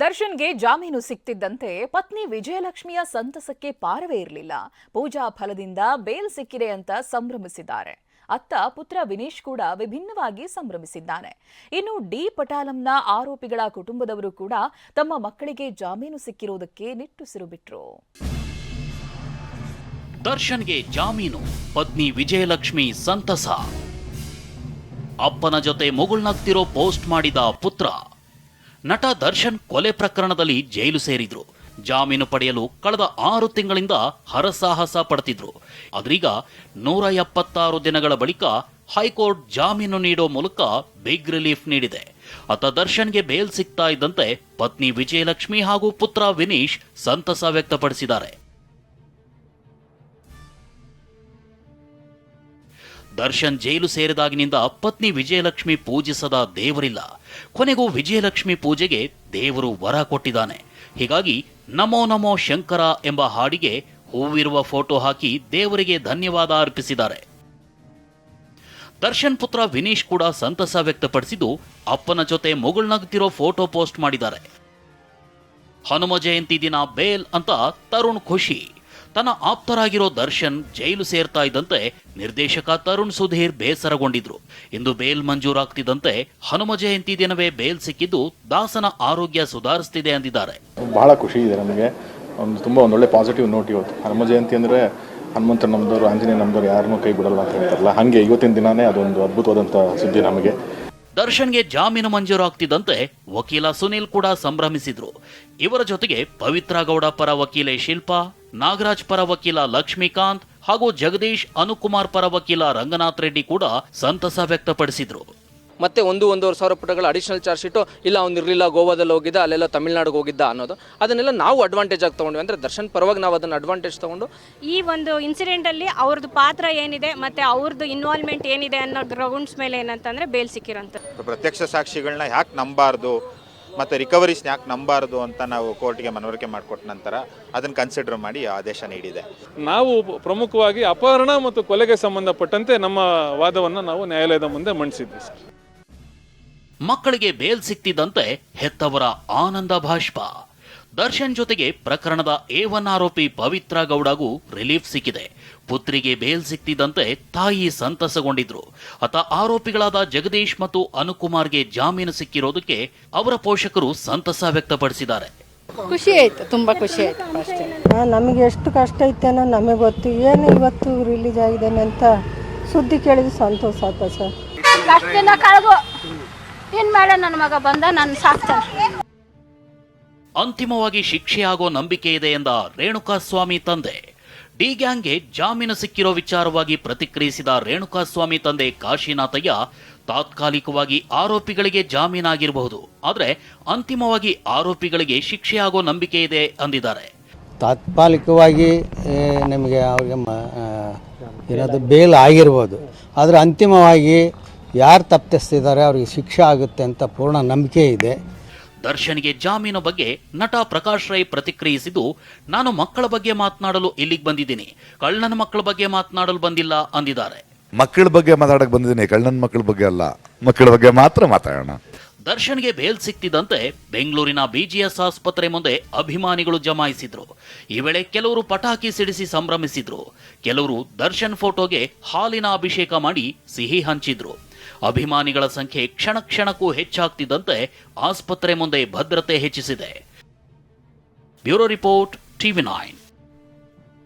ದರ್ಶನ್ಗೆ ಜಾಮೀನು ಸಿಕ್ತಿದ್ದಂತೆ ಪತ್ನಿ ವಿಜಯಲಕ್ಷ್ಮಿಯ ಸಂತಸಕ್ಕೆ ಪಾರವೇ ಇರಲಿಲ್ಲ. ಪೂಜಾ ಫಲದಿಂದ ಬೇಲ್ ಸಿಕ್ಕಿದೆ ಅಂತ ಸಂಭ್ರಮಿಸಿದ್ದಾರೆ. ಅತ್ತ ಪುತ್ರ ವಿನೀಶ್ ಕೂಡ ವಿಭಿನ್ನವಾಗಿ ಸಂಭ್ರಮಿಸಿದ್ದಾನೆ. ಇನ್ನು ಡಿ ಪಟಾಲಂನ ಆರೋಪಿಗಳ ಕುಟುಂಬದವರು ಕೂಡ ತಮ್ಮ ಮಕ್ಕಳಿಗೆ ಜಾಮೀನು ಸಿಕ್ಕಿರುವುದಕ್ಕೆ ನಿಟ್ಟುಸಿರು ಬಿಟ್ರು. ದರ್ಶನ್ಗೆ ಜಾಮೀನು, ಪತ್ನಿ ವಿಜಯಲಕ್ಷ್ಮಿ ಸಂತಸ. ಅಪ್ಪನ ಜೊತೆ ಮುಗುಳ್ನಗ್ತಿರೋ ಪೋಸ್ಟ್ ಮಾಡಿದ ಪುತ್ರ ನಟ ದರ್ಶನ್ ಕೊಲೆ ಪ್ರಕರಣದಲ್ಲಿ ಜೈಲು ಸೇರಿದ್ರು. ಜಾಮೀನು ಪಡೆಯಲು ಕಳೆದ ಆರು ತಿಂಗಳಿಂದ ಹರಸಾಹಸ ಪಡ್ತಿದ್ರು. ಆದ್ರೀಗ ನೂರ ಎಪ್ಪತ್ತಾರು ದಿನಗಳ ಬಳಿಕ ಹೈಕೋರ್ಟ್ ಜಾಮೀನು ನೀಡೋ ಮೂಲಕ ಬಿಗ್ ರಿಲೀಫ್ ನೀಡಿದೆ. ಅತ ದರ್ಶನ್ಗೆ ಬೇಲ್ ಸಿಗ್ತಾ ಇದ್ದಂತೆ ಪತ್ನಿ ವಿಜಯಲಕ್ಷ್ಮಿ ಹಾಗೂ ಪುತ್ರ ವಿನೀಶ್ ಸಂತಸ ವ್ಯಕ್ತಪಡಿಸಿದ್ದಾರೆ. ದರ್ಶನ್ ಜೈಲು ಸೇರಿದಾಗಿನಿಂದ ಪತ್ನಿ ವಿಜಯಲಕ್ಷ್ಮಿ ಪೂಜಿಸದ ದೇವರಿಲ್ಲ. ಕೊನೆಗೂ ವಿಜಯಲಕ್ಷ್ಮಿ ಪೂಜೆಗೆ ದೇವರು ವರ ಕೊಟ್ಟಿದ್ದಾನೆ. ಹೀಗಾಗಿ ನಮೋ ನಮೋ ಶಂಕರ ಎಂಬ ಹಾಡಿಗೆ ಹೂವಿರುವ ಫೋಟೋ ಹಾಕಿ ದೇವರಿಗೆ ಧನ್ಯವಾದ ಅರ್ಪಿಸಿದ್ದಾರೆ. ದರ್ಶನ್ ಪುತ್ರ ವಿನೀಶ್ ಕೂಡ ಸಂತಸ ವ್ಯಕ್ತಪಡಿಸಿದ್ದು ಅಪ್ಪನ ಜೊತೆ ಮುಗುಳ್ನಗ್ತಿರೋ ಫೋಟೋ ಪೋಸ್ಟ್ ಮಾಡಿದ್ದಾರೆ. ಹನುಮ ಜಯಂತಿ ದಿನ ಬೇಲ್ ಅಂತ ತರುಣ್ ಖುಷಿ. ತನ್ನ ಆಪ್ತರಾಗಿರೋ ದರ್ಶನ್ ಜೈಲು ಸೇರ್ತಾ ಇದ್ದಂತೆ ನಿರ್ದೇಶಕ ತರುಣ್ ಸುಧೀರ್ ಬೇಸರಗೊಂಡಿದ್ರು. ಇಂದು ಬೇಲ್ ಮಂಜೂರಾಗ್ತಿದ್ದಂತೆ ಹನುಮ ಜಯಂತಿ ದಿನವೇ ಬೇಲ್ ಸಿಕ್ಕಿದ್ದು ದಾಸನ ಆರೋಗ್ಯ ಸುಧಾರಿಸ್ತಿದೆ ಅಂದಿದ್ದಾರೆ. ಬಹಳ ಖುಷಿ ಇದೆ ನಮಗೆ. ಒಂದು ತುಂಬ ಒಂದೊಳ್ಳೆ ಪಾಸಿಟಿವ್ ನೋಟ್ ಇವತ್ತು. ಹನುಮ ಜಯಂತಿ ಅಂದರೆ ಹನುಮಂತ ನಮ್ದವರು ಆಂಜನೇಯ ನಮ್ದವರು ಯಾರನ್ನೂ ಕೈ ಬಿಡಲ್ಲ ಅಂತ ಹೇಳ್ತಾರಲ್ಲ. ಹಾಗೆ ಇವತ್ತಿನ ದಿನಾನೇ ಅದೊಂದು ಅದ್ಭುತವಾದಂಥ ಸುದ್ದಿ ನಮಗೆ. ದರ್ಶನ್ಗೆ ಜಾಮೀನು ಮಂಜೂರಾಗ್ತಿದ್ದಂತೆ ವಕೀಲ ಸುನೀಲ್ ಕೂಡ ಸಂಭ್ರಮಿಸಿದ್ರು. ಇವರ ಜೊತೆಗೆ ಪವಿತ್ರ ಗೌಡ ಪರ ವಕೀಲೆ ಶಿಲ್ಪಾ ನಾಗರಾಜ್ ಪರ ವಕೀಲ ಲಕ್ಷ್ಮೀಕಾಂತ್ ಹಾಗೂ ಜಗದೀಶ್ ಅನುಕುಮಾರ್ ಪರ ವಕೀಲ ರಂಗನಾಥ್ ರೆಡ್ಡಿ ಕೂಡ ಸಂತಸ ವ್ಯಕ್ತಪಡಿಸಿದರು. ಮತ್ತೆ ಒಂದು ಒಂದೂವರೆ ಸಾವಿರ ಪುಟಗಳ ಅಡಿಷನಲ್ ಚಾರ್ಜ್ ಶೀಟು ಇಲ್ಲ ಅವ್ನು ಇರಲಿಲ್ಲ ಗೋವಾದಲ್ಲಿ ಹೋಗಿದ್ದ ಅಲ್ಲೆಲ್ಲ ತಮಿಳ್ನಾಡಿಗೆ ಹೋಗಿದ್ದ ಅನ್ನೋದು. ಅದನ್ನೆಲ್ಲ ನಾವು ಅಡ್ವಾಂಟೇಜ್ ಆಗಿ ತೊಗೊಂಡ್ವಿ. ಅಂದರೆ ದರ್ಶನ್ ಪರವಾಗಿ ನಾವು ಅದನ್ನು ಅಡ್ವಾಂಟೇಜ್ ತೊಗೊಂಡು. ಈ ಒಂದು ಇನ್ಸಿಡೆಂಟಲ್ಲಿ ಅವ್ರದ್ದು ಪಾತ್ರ ಏನಿದೆ ಮತ್ತು ಅವ್ರದ್ದು ಇನ್ವಾಲ್ವ್ಮೆಂಟ್ ಏನಿದೆ ಅನ್ನೋ ಗ್ರೌಂಡ್ಸ್ ಮೇಲೆ ಏನಂತಂದರೆ ಬೇಲ್ ಸಿಕ್ಕಿರೋಂಥ ಪ್ರತ್ಯಕ್ಷ ಸಾಕ್ಷಿಗಳನ್ನ ಯಾಕೆ ನಂಬಾರ್ದು? ಮತ್ತು ರಿಕವರಿ ಸ್ನ್ಯಾಕ್ ನಂಬಾರದು ಅಂತ ನಾವು ಕೋರ್ಟ್ಗೆ ಮನವರಿಕೆ ಮಾಡಿಕೊಟ್ಟ ನಂತರ ಅದನ್ನು ಕನ್ಸಿಡರ್ ಮಾಡಿ ಆದೇಶ ನೀಡಿದೆ. ನಾವು ಪ್ರಮುಖವಾಗಿ ಅಪಹರಣ ಮತ್ತು ಕೊಲೆಗೆ ಸಂಬಂಧಪಟ್ಟಂತೆ ನಮ್ಮ ವಾದವನ್ನು ನಾವು ನ್ಯಾಯಾಲಯದ ಮುಂದೆ ಮಂಡಿಸಿದ್ವಿ ಸರ್. ಮಕ್ಕಳಿಗೆ ಬೇಲ್ ಸಿಕ್ತಿದ್ದಂತೆ ಹೆತ್ತವರ ಆನಂದ ಭಾಷ್ಪ. ದರ್ಶನ್ ಜೊತೆಗೆ ಪ್ರಕರಣದ ಎ ಒನ್ ಆರೋಪಿ ಪವಿತ್ರ ಗೌಡಗೂ ರಿಲೀಫ್ ಸಿಕ್ಕಿದೆ. ಪುತ್ರಿಗೆ ಬೇಲ್ ಸಿಕ್ತಿದ್ದಂತೆ ತಾಯಿ ಸಂತಸಗೊಂಡಿದ್ರು. ಅತ ಆರೋಪಿಗಳಾದ ಜಗದೀಶ್ ಮತ್ತು ಅನುಕುಮಾರ್ಗೆ ಜಾಮೀನು ಸಿಕ್ಕಿರೋದಕ್ಕೆ ಅವರ ಪೋಷಕರು ಸಂತಸ ವ್ಯಕ್ತಪಡಿಸಿದ್ದಾರೆ. ಖುಷಿ ಆಯ್ತು ತುಂಬಾ ಖುಷಿ ಆಯ್ತು ಅಷ್ಟೇ. ನಮಗೆ ಎಷ್ಟು ಕಷ್ಟ ಐತೇನೋ ನಮಗೆ ಗೊತ್ತು. ಏನು ಇವತ್ತು ರಿಲೀಸ್ ಆಗಿದೆ ಅಂತ ಸುದ್ದಿ ಕೇಳಿದ್ರೆ ಸಂತೋಷ ಆಯ್ತಾ ಸರ್. ಅಷ್ಟು ದಿನ ಕಳೆದು ಏನು ಮಾಡ ನನ್ನ ಮಗ ಬಂದ ನನ್ನ ಸಾಕ್ತಾನೆ. ಅಂತಿಮವಾಗಿ ಶಿಕ್ಷೆಯಾಗೋ ನಂಬಿಕೆ ಇದೆ ಎಂದ ರೇಣುಕಾಸ್ವಾಮಿ ತಂದೆ. ಡಿ ಗ್ಯಾಂಗ್ಗೆ ಜಾಮೀನು ಸಿಕ್ಕಿರೋ ವಿಚಾರವಾಗಿ ಪ್ರತಿಕ್ರಿಯಿಸಿದ ರೇಣುಕಾಸ್ವಾಮಿ ತಂದೆ ಕಾಶಿನಾಥಯ್ಯ ತಾತ್ಕಾಲಿಕವಾಗಿ ಆರೋಪಿಗಳಿಗೆ ಜಾಮೀನಾಗಿರಬಹುದು ಆದರೆ ಅಂತಿಮವಾಗಿ ಆರೋಪಿಗಳಿಗೆ ಶಿಕ್ಷೆಯಾಗೋ ನಂಬಿಕೆ ಇದೆ ಅಂದಿದ್ದಾರೆ. ತಾತ್ಕಾಲಿಕವಾಗಿ ನಿಮಗೆ ಅವ್ರಿಗೆ ಏನಾದರೂ ಬೇಲ್ ಆಗಿರ್ಬೋದು. ಆದರೆ ಅಂತಿಮವಾಗಿ ಯಾರು ತಪ್ಪಿಸ್ತಿದ್ದಾರೆ, ಅವ್ರಿಗೆ ಶಿಕ್ಷೆ ಆಗುತ್ತೆ ಅಂತ ಪೂರ್ಣ ನಂಬಿಕೆ ಇದೆ. ದರ್ಶನ್ಗೆ ಜಾಮೀನು ಬಗ್ಗೆ ನಟ ಪ್ರಕಾಶ್ ರೈ ಪ್ರತಿಕ್ರಿಯಿಸಿದ್ದು ನಾನು ಮಕ್ಕಳ ಬಗ್ಗೆ ಮಾತನಾಡಲು ಇಲ್ಲಿಗೆ ಬಂದಿದ್ದೀನಿ. ಕಳ್ಳನ ಮಕ್ಕಳ ಬಗ್ಗೆ ಮಾತನಾಡಲು ಬಂದಿಲ್ಲ ಅಂದಿದ್ದಾರೆ. ಮಕ್ಕಳ ಬಗ್ಗೆ ಮಾತಾಡಕ್ ಬಂದಿದ್ದೀನಿ. ಕಳ್ಳನ ಮಕ್ಕಳ ಬಗ್ಗೆ ಅಲ್ಲ. ಮಕ್ಕಳ ಬಗ್ಗೆ ಮಾತ್ರ ಮಾತಾಡೋಣ. ದರ್ಶನ್ಗೆ ಬೇಲ್ ಸಿಕ್ತಿದ್ದಂತೆ ಬೆಂಗಳೂರಿನ ಬಿಜಿಎಸ್ ಆಸ್ಪತ್ರೆ ಮುಂದೆ ಅಭಿಮಾನಿಗಳು ಜಮಾಯಿಸಿದ್ರು. ಈ ವೇಳೆ ಕೆಲವರು ಪಟಾಕಿ ಸಿಡಿಸಿ ಸಂಭ್ರಮಿಸಿದ್ರು. ಕೆಲವರು ದರ್ಶನ್ ಫೋಟೋಗೆ ಹಾಲಿನ ಅಭಿಷೇಕ ಮಾಡಿ ಸಿಹಿ ಹಂಚಿದ್ರು. ಅಭಿಮಾನಿಗಳ ಸಂಖ್ಯೆ ಕ್ಷಣ ಕ್ಷಣಕ್ಕೂ ಹೆಚ್ಚಾಗ್ತಿದ್ದಂತೆ ಆಸ್ಪತ್ರೆ ಮುಂದೆ ಭದ್ರತೆ ಹೆಚ್ಚಿಸಿದೆ. Bureau report TV nine.